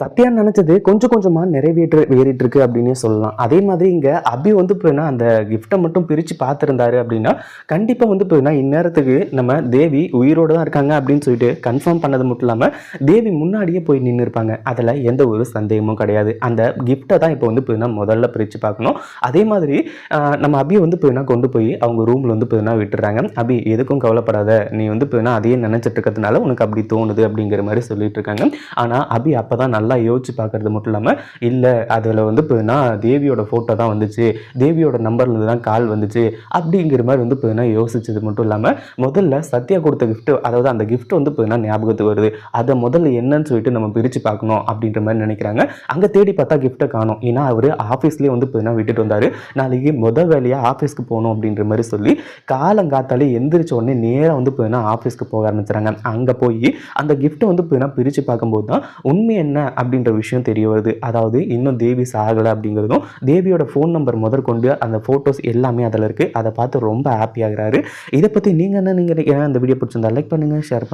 சத்யா நினச்சது கொஞ்சம் கொஞ்சமாக நிறைவேற்று ஏறிட்டு இருக்கு அப்படின்னே சொல்லலாம். அதே மாதிரி இங்கே அபி வந்து போயினா அந்த கிஃப்ட்டை மட்டும் பிரித்து பார்த்துருந்தாரு அப்படின்னா கண்டிப்பாக வந்து போயினா இந்நேரத்துக்கு நம்ம தேவி உயிரோட தான் இருக்காங்க அப்படின்னு சொல்லிட்டு கன்ஃபார்ம் பண்ணது மட்டும் இல்லாமல் தேவி முன்னாடியே போய் நின்று இருப்பாங்க. அதில் எந்த ஒரு சந்தேகமும் கிடையாது. அந்த கிஃப்ட்டை தான் இப்போ வந்து போயினா முதல்ல பிரித்து பார்க்கணும். அதே மாதிரி நம்ம அபியை வந்து போயினா கொண்டு போய் அவங்க ரூமில் வந்து போயினா விட்டுறாங்க. அபி எதுக்கும் கவலைப்படாத. நீ வந்து போயினா அதையே நினச்சிட்டு இருக்கிறதுனால உனக்கு அப்படி தோணுது அப்படிங்கிற மாதிரி சொல்லிட்டு இருக்காங்க. ஆனால் அபி அப்போ தான் நல்லா யோசிச்சு பார்க்கறது மட்டும் இல்லாமல் இல்லை அதில் வந்து இப்போனா தேவியோட ஃபோட்டோ தான் வந்துச்சு தேவியோட நம்பர்லேருந்து தான் கால் வந்துச்சு அப்படிங்கிற மாதிரி வந்து இப்போனா யோசிச்சது மட்டும் இல்லாமல் முதல்ல சத்யா கொடுத்த கிஃப்ட்டு அதாவது அந்த கிஃப்ட் வந்து போதுனா ஞாபகத்துக்கு வருது. அதை முதல்ல என்னன்னு சொல்லிட்டு நம்ம பிரித்து பார்க்கணும் அப்படின்ற மாதிரி நினைக்கிறாங்க. அங்கே தேடி பார்த்தா கிஃப்ட்டை காணும். ஏன்னா அவர் ஆஃபீஸ்லேயே வந்து போதுனா விட்டுட்டு வந்தார். நாளைக்கு முதல் வேலையாக ஆஃபீஸ்க்கு போகணும் அப்படின்ற மாதிரி சொல்லி காலங்காத்தாலே எந்திரிச்ச உடனே நேராக வந்து இப்போனா ஆஃபீஸ்க்கு போக ஆரம்பிச்சுறாங்க. அங்கே போய் அந்த கிஃப்ட்டை வந்து இப்போனா பிரித்து பார்க்கும்போது தான் உண்மை என்ன அப்படின்ற விஷயம் தெரிய வருது. அதாவது இன்னும் தேவி சாகலை அப்படிங்கிறதும் தேவியோட ஃபோன் நம்பர் முதற்கொண்டு அந்த ஃபோட்டோஸ் எல்லாமே அதில் இருக்குது அதை பார்த்து ரொம்ப ஹாப்பி இதை பற்றி நீங்கள் என்ன நீங்கள் அந்த வீடியோ பிடிச்சிருந்தா லைக் பண்ணுங்கள் ஷேர்